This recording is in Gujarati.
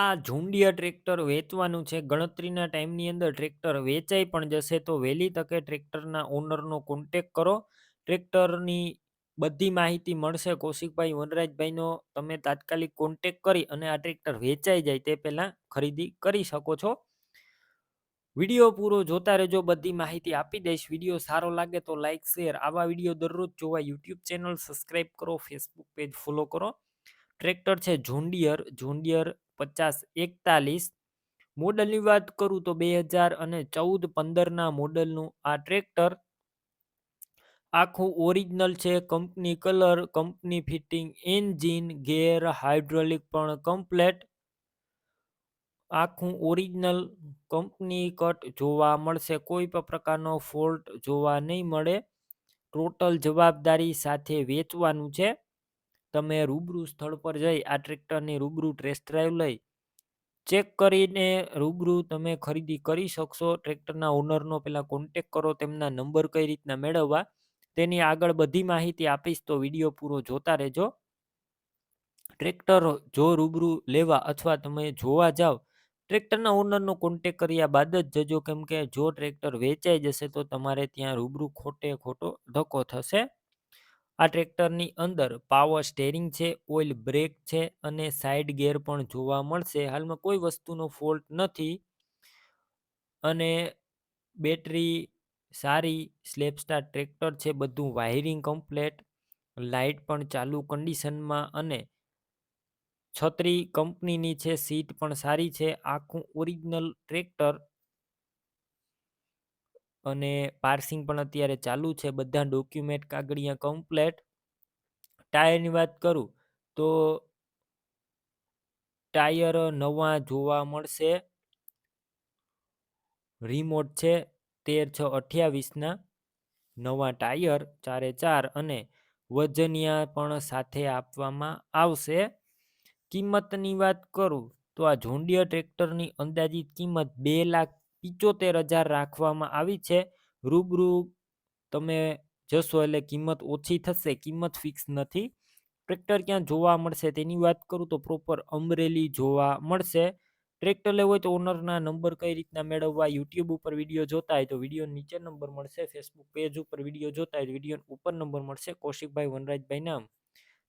આ જોન્ડિયર ટ્રેક્ટર વેચવાનું છે. ગણતરીના ટાઈમની અંદર ટ્રેક્ટર વેચાઈ પણ જશે તો વહેલી તકે ટ્રેક્ટરના ઓનરનો કોન્ટેક કરો. ટ્રેક્ટરની બધી માહિતી મળશે. કૌશિકભાઈ વનરાજભાઈનો તમે તાત્કાલિક કોન્ટેક કરી અને આ ટ્રેક્ટર વેચાઈ જાય તે પહેલાં ખરીદી કરી શકો છો. વીડિયો પૂરો જોતા રહેજો. બધી માહિતી આપી દઈશ. વીડિયો સારો લાગે તો લાઇક શેર આવા વીડિયો દરરોજ જોવા યુટ્યુબ ચેનલ સબસ્ક્રાઈબ કરો. ફેસબુક પેજ ફોલો કરો. ટ્રેક્ટર છે ઝોન્ડિયર ઝોન્ડિયર પચાસ એકતાલીસ. મોડલની વાત કરું તો બે હજાર અને ચૌદ પંદરના મોડલનું આ ટ્રેક્ટર આખું ઓરિજિનલ છે, company colour, company fitting, engine, gear, hydraulic પણ કમ્પ્લેટ. આખું ઓરિજિનલ કંપની કટ જોવા મળશે, કોઈ પણ પ્રકારનો ફોલ્ટ જોવા નહીં મળે. ટોટલ જવાબદારી સાથે વેચવાનું છે. તમે રૂબરૂ સ્થળ પર જઈ આ ટ્રેક્ટરની રૂબરૂ ટેસ્ટ ડ્રાઈવ લઈ, ચેક કરીને રૂબરૂ તમે ખરીદી કરી શકશો. ટ્રેક્ટરના ઓનરનો પહેલાં કોન્ટેક કરો, તેમના નંબર કઈ રીતના મેળવવા, તેની આગળ બધી માહિતી આપીશ તો વીડિયો પૂરો જોતા રહેજો. ટ્રેક્ટર જો રૂબરૂ લેવા અથવા તમે જોવા જાઓ ટ્રેક્ટરના ઓનરનો કોન્ટેક કર્યા બાદ જ જજો. કેમ કે જો ટ્રેક્ટર વેચાઈ જશે તો તમારે ત્યાં રૂબરૂ ખોટે ખોટો ધક્કો થશે. આ ટ્રેક્ટરની અંદર પાવર સ્ટેરિંગ છે, ઓઇલ બ્રેક છે અને સાઇડ ગેર પણ જોવા મળશે. હાલમાં કોઈ વસ્તુનો ફોલ્ટ નથી અને બેટરી સારી સ્લેપસ્ટાર ટ્રેક્ટર છે, બધું વાયરિંગ કમ્પ્લેટ લાઇટ પણ ચાલુ કન્ડિશનમાં અને છત્રી કંપનીની છે, સીટ પણ સારી છે. આખું ઓરિજિનલ ટ્રેક્ટર અને પાર્સિંગ પણ અત્યારે ચાલુ છે. બધા ડોક્યુમેન્ટ કાગળિયા કમ્પ્લેટ. ટાયરની વાત કરું તો ટાયર નવા જોવા મળશે. રિમોટ છે તેર છ અઠ્યાવીસના નવા ટાયર ચારે ચાર અને વજનિયા પણ સાથે આપવામાં આવશે. કિંમતની વાત કરું તો આ ઝોંડિયર ટ્રેક્ટરની અંદાજિત કિંમત બે લાખ પિચોતેર હજાર રાખવામાં આવી છે. રૂબરૂ તમે જશો એટલે કિંમત ઓછી થશે, કિંમત ફિક્સ નથી. ટ્રેક્ટર ક્યાં જોવા મળશે તેની વાત કરું તો પ્રોપર અમરેલી જોવા મળશે. ટ્રેક્ટર લેવો હોય તો ઓનરના નંબર કઈ રીતના મેળવવા યુટ્યુબ ઉપર વીડિયો જોતા હોય તો વીડિયો નીચે નંબર મળશે ફેસબુક પેજ ઉપર વીડિયો જોતા હોય વીડિયો ઉપર નંબર મળશે. કૌશિકભાઈ વનરાજભાઈ નામ